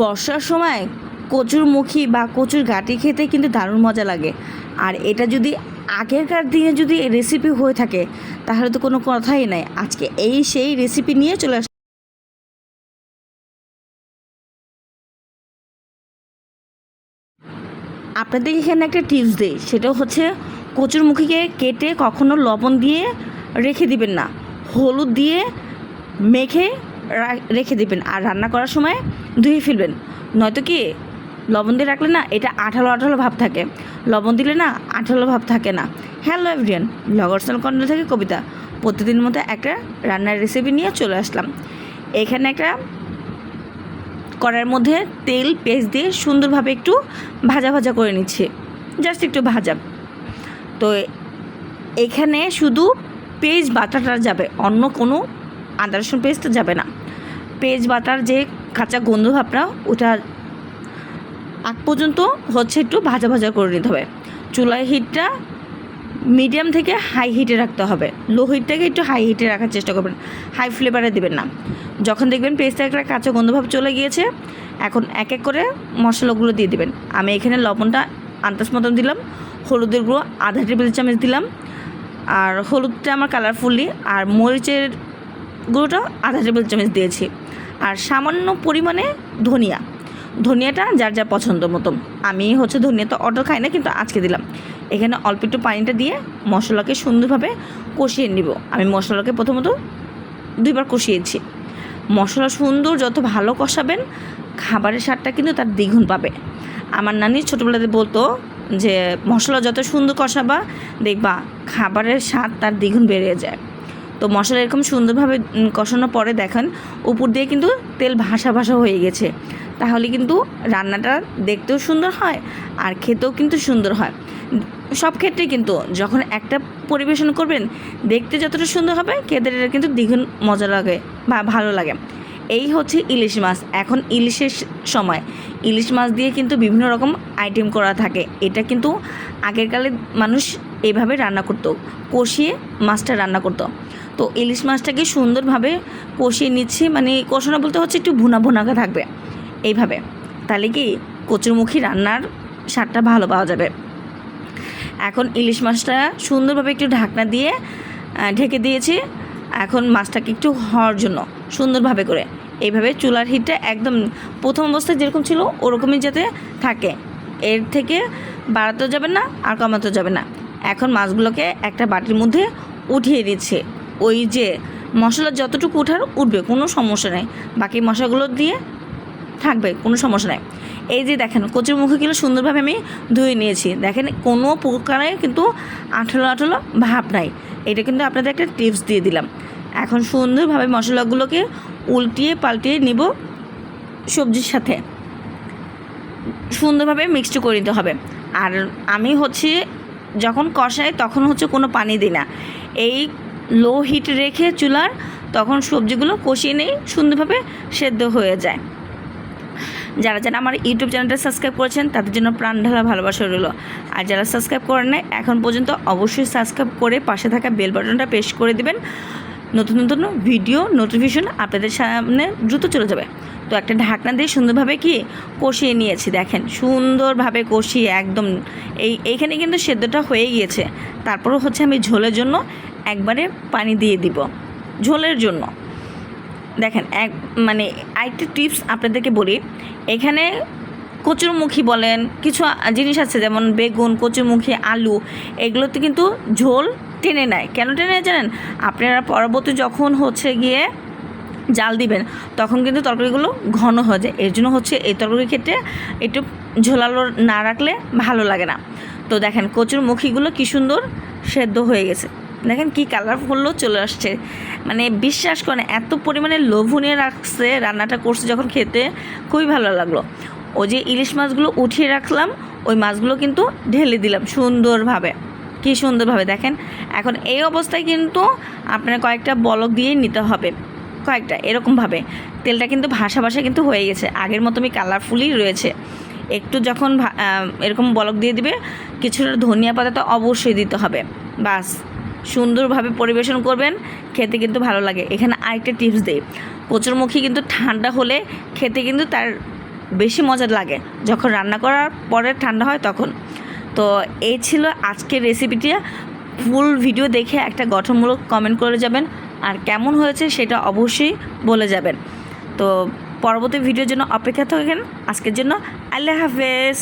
বর্ষার সময় কচুর মুখী বা কচুর গাঁটি খেতে কিন্তু দারুণ মজা লাগে। আর এটা যদি আগেরকার দিনে যদি রেসিপি হয়ে থাকে, তাহলে তো কোনো কথাই নাই। আজকে এই সেই রেসিপি নিয়ে চলে আস আপনাদের এখানে একটা টিপস দিই। সেটা হচ্ছে কচুর মুখীকে কেটে কখনো লবণ দিয়ে রেখে দিবেন না। হলুদ দিয়ে মেখে রেখে দিবেন। আর রান্না করার সময় ধুয়ে ফেলবেন। নয়তো কি লবণ দিয়ে রাখলে না এটা আঠালো আঠালো ভাব থাকে। লবণ দিলে না আঠালো ভাব থাকে না। হ্যালো এভরিয়ান ব্লগার্সন কর্নার থেকে কবিতা। প্রতিদিন মতো একটা রান্নার রেসিপি নিয়ে চলে আসলাম। এখানে একটা কড়ার মধ্যে তেল পেস্ট দিয়ে সুন্দরভাবে একটু ভাজা ভাজা করে নিচ্ছি। জাস্ট একটু ভাজা। তো এখানে শুধু পেজ বাটাটা যাবে, অন্য কোনো আদা রসুন পেস্ট যাবে না। পেজ বাটার যে কাঁচা গন্ধ ভাবটা ওটা আগ পর্যন্ত হচ্ছে একটু ভাজা ভাজা করে নিতে হবে। চুলার হিটটা মিডিয়াম থেকে হাই হিটে রাখতে হবে। লো হিটটাকে একটু হাই হিটে রাখার চেষ্টা করবেন। হাই ফ্লেভারে দেবেন না। যখন দেখবেন পেস্টটা একটা কাঁচা গন্ধভাব চলে গিয়েছে, এখন এক এক করে মশলাগুলো দিয়ে দিবেন। আমি এখানে লবণটা আন্দাজ মতন দিলাম, হলুদের গুঁড়ো, আধা টেবিল চামচ দিলাম, আর হলুদটা আমার কালারফুলি আর মরিচের গুঁড়োটা আধা টেবিল চামচ দিয়েছি। আর সামান্য পরিমাণে ধনিয়া। ধনিয়াটা যার যার পছন্দ মতো আমি হচ্ছে ধনিয়া তো অর্ডার খাই না, কিন্তু আজকে দিলাম। এখানে অল্প একটু পানিটা দিয়ে মশলাকে সুন্দরভাবে কষিয়ে নিব। আমি মশলাকে প্রথমত দুইবার কষিয়েছি। মশলা সুন্দর যত ভালো কষাবেন, খাবারের স্বাদটা কিন্তু তার দ্বিগুণ পাবে। আমার নানি ছোটোবেলাতে বলতো যে, মশলা যত সুন্দর কষাবা, দেখবা খাবারের স্বাদ তার দ্বিগুণ বেড়ে যায়। তো মশলা এরকম সুন্দরভাবে কষানোর পরে দেখেন, উপর দিয়ে কিন্তু তেল ভাসা ভাসা হয়ে গেছে। তাহলে কিন্তু রান্নাটা দেখতেও সুন্দর হয় আর খেতেও কিন্তু সুন্দর হয়। সব ক্ষেত্রে কিন্তু যখন একটা পরিবেশন করবেন, দেখতে যতটা সুন্দর হবে, খেতে এটা কিন্তু দ্বিগুণ মজা লাগে বা ভালো লাগে। এই হচ্ছে ইলিশ মাছ। এখন ইলিশের সময়। ইলিশ মাছ দিয়ে কিন্তু বিভিন্ন রকম আইটেম করা থাকে। এটা কিন্তু আগেরকালে মানুষ এইভাবে রান্না করতো, কষিয়ে মাছটা রান্না করতো। তো ইলিশ মাছটাকে সুন্দরভাবে কষিয়ে নিচ্ছি মানে কষানো বলতে হচ্ছে একটু ভুনা ভুনাকে থাকবে। এইভাবে। তাহলে কি কচুরমুখী রান্নার স্বাদটা ভালো পাওয়া যাবে। এখন ইলিশ মাছটা সুন্দরভাবে একটু ঢাকনা দিয়ে ঢেকে দিয়েছি। এখন মাছটাকে একটু হওয়ার জন্য সুন্দরভাবে করে। এইভাবে চুলার হিটটা একদম প্রথম অবস্থায় যেরকম ছিল, ওরকমই যাতে থাকে। এর থেকে বাড়াতেও যাবে না, আর কমাতেও যাবে না। এখন মাছগুলোকে একটা বাটির মধ্যে উঠিয়ে দিচ্ছে। ওই যে মশলা যতটুকু উঠার, উঠবে, কোনো সমস্যা নেই। বাকি মশলাগুলো দিয়ে থাকবে, কোনো সমস্যা নেই। এই যে দেখেন, কচুর মুখগুলো সুন্দরভাবে আমি ধুয়ে নিয়েছি। দেখেন, কোনো প্রকারে কিন্তু আঠালো আঠালো ভাব নাই। এটা কিন্তু আপনাদের একটা টিপস দিয়ে দিলাম। এখন সুন্দরভাবে মশলাগুলোকে উল্টিয়ে পাল্টিয়ে নিব সবজির সাথে। সুন্দরভাবে মিক্সড করে নিতে হবে। আর আমি হচ্ছে যখন কষাই তখন হচ্ছে কোনো পানি দিই না। এই লো হিট রেখে চুলার তখন সবজিগুলো কষিয়ে নেই সুন্দরভাবে সেদ্ধ হয়ে যায়। যারা যারা আমার ইউটিউব চ্যানেলটা সাবস্ক্রাইব করেছেন, তাদের জন্য প্রাণ ঢালা ভালোবাসা রইল। আর যারা সাবস্ক্রাইব করেন নাই, এখন পর্যন্ত অবশ্যই সাবস্ক্রাইব করে পাশে থাকা বেল বাটনটা প্রেস করে দিবেন। নতুন নতুন ভিডিও নোটিফিকেশন আপনাদের সামনে দ্রুত চলে যাবে। তো একটা ঢাকনা দিয়ে সুন্দরভাবে কি কষিয়ে নিয়েছি দেখেন, সুন্দরভাবে কষিয়ে একদম এই, এইখানে কিন্তু সেদ্ধটা হয়ে গিয়েছে। তারপরও হচ্ছে আমি ঝোলের জন্য একবারে পানি দিয়ে দিব, ঝোলের জন্য। দেখেন, এক মানে আরেকটি টিপস আপনাদেরকে বলি, এখানে কচুরমুখী বলেন, কিছু জিনিস আছে যেমন বেগুন, কচুরমুখী, আলু, এগুলোতে কিন্তু ঝোল টেনে নেয়। কেন টেনে নেয় জানেন? আপনারা পরবর্তী যখন হচ্ছে গিয়ে জাল দিবেন, তখন কিন্তু তরকারিগুলো ঘন হয়ে যায়। এর জন্য হচ্ছে এই তরকারির ক্ষেত্রে একটু ঝোলালো না রাখলে ভালো লাগে না। তো দেখেন, কচুর মুখিগুলো কী সুন্দর সেদ্ধ হয়ে গেছে। দেখেন কি কালারফুলও চলে আসছে। মানে বিশ্বাস করেন, এত পরিমাণে লোভনীয় রাখছে, রান্নাটা করছে যখন খেতে, খুবই ভালো লাগল। ওই যে ইলিশ মাছগুলো উঠিয়ে রাখলাম, ওই মাছগুলো কিন্তু ঢেলে দিলাম সুন্দরভাবে। কি সুন্দরভাবে দেখেন। এখন এই অবস্থায় কিন্তু আপনার কয়েকটা বলক দিয়ে নিতে হবে। কয়েকটা, এরকমভাবে। তেলটা কিন্তু ভাসা ভাসা কিন্তু হয়ে গেছে। আগের মতো আমি কালারফুলই রয়েছে। একটু যখন এরকম বলক দিয়ে দিবে, কিছুটা ধনিয়া পাতা তো অবশ্যই দিতে হবে। বাস, সুন্দরভাবে পরিবেশন করবেন। খেতে কিন্তু ভালো লাগে। এখানে আরেকটা টিপস দেই। কচুরমুখী কিন্তু ঠান্ডা হলে খেতে কিন্তু তার বেশি মজা লাগে। যখন রান্না করার পরে ঠান্ডা হয় তখন। তো এই ছিল আজকের রেসিপিটি ফুল ভিডিও দেখে একটা গঠনমূলক কমেন্ট করে যাবেন। আর কেমন হয়েছে সেটা অবশ্যই বলে যাবেন। তো পরবর্তী ভিডিওর জন্য অপেক্ষা থাকেন। আজকের জন্য আল্লাহ হাফেজ।